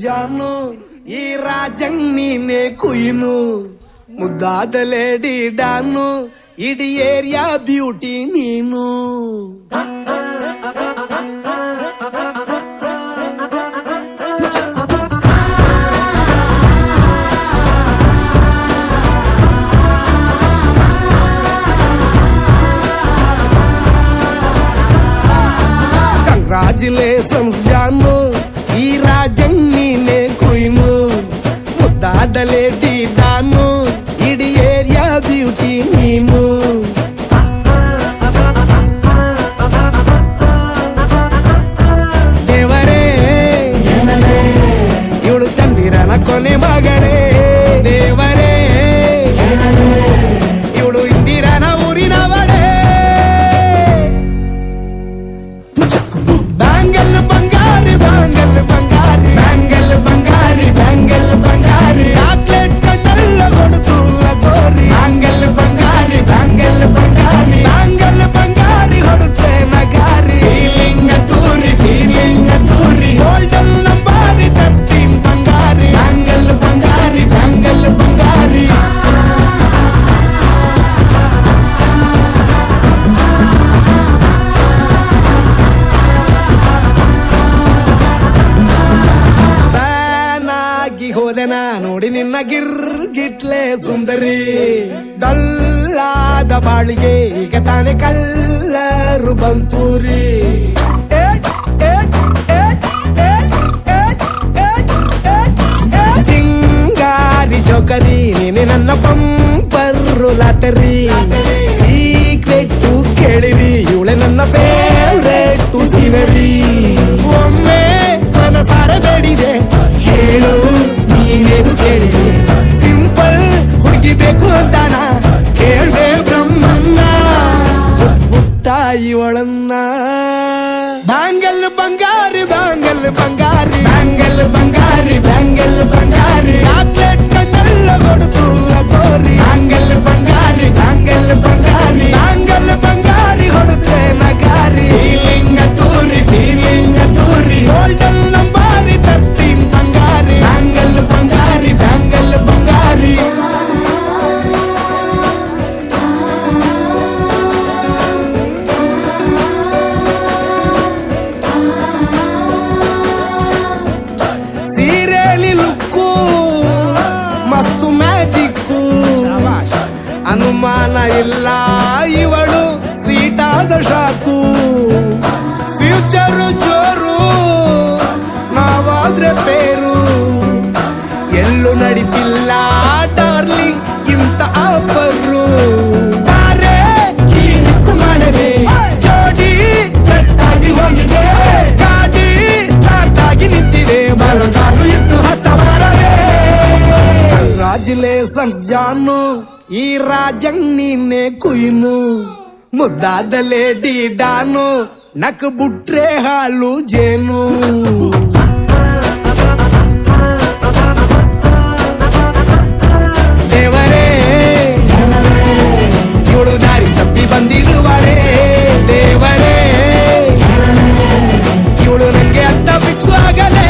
జాను ఈ రాజం నేనే నీనే ముద్దాద ముద్దాదలేడి డాను ఇడి ఏరియా బ్యూటీ నీను congratulations, Jano. ముద్దాడలేటి దాను ఇడి ఏరియా బ్యూటీ నీను. ಫ್ಯಾನಾಗಿ ನಾ. ನೋಡಿ ನಿನ್ನ ಗಿರ್ಗಿಟ್ಲೆ ಸುಂದರಿ. ಡಲ್ಲಾದ ಬಾಳಿಗೆ ಈಗ ತಾನೆ ಕಲ್ಲರು ಬಂತೂರಿ. ಜಿಂಗಾರಿ ಚೌಕರಿ ನೀನೆ ನನ್ನ ಪಂಪರ್ರು ಲಾಟರಿ. ಸೀಕ್ರೆಟ್ ಕೇಳಿರಿ, ಇವಳೆ ನನ್ನ ಫೇವ್ರೆಟ್ ಸೀನರಿ ಒಮ್ಮೆ ಮನಸಾರ ಬೇಡಿದೆ, ಹೇಳು. ನೀನೇನು ಕೇಳಿ? ಸಿಂಪಲ್ ಹುಡುಗಿ ಬೇಕು ಅಂತಾನ? ಕೇಳ್ದೆ ಬ್ರಹ್ಮನ್ನ ಪುಟ್ಟ ಇವಳನ್ನ ಬ್ಯಾಂಗಲ್ ಬಂಗಾರಿ ಬ್ಯಾಂಗಲ್ ಬಂಗಾರಿ. ಬ್ಯಾಂಗಲ್ ಬಂಗಾರಿ ಬ್ಯಾಂಗಲ್ ಬಂಗಾರಿ. షాకు ఫ్యూచర్ జోరు నా వాద్ర పేరు. ఎల్లు నడిపిల్ల డార్లింగ్ ఇంత ఆఫర్రు రాజులే జాను ఈ రాజం నేనే కుయును. ಮುದ್ದಾದಲೇಡಿ ದಾನು ನಕ ಬುಟ್ರೆ ಹಾಲು ಜೇನು ದೇವರೇ ಏಳು ದಾರಿ ತಪ್ಪಿ ಬಂದಿರುವರೇ ದೇವರೇ ಇವಳು ನಂಗೆ ಅತ್ತ ಬಿಚ್ಚು ಆಗಲೇ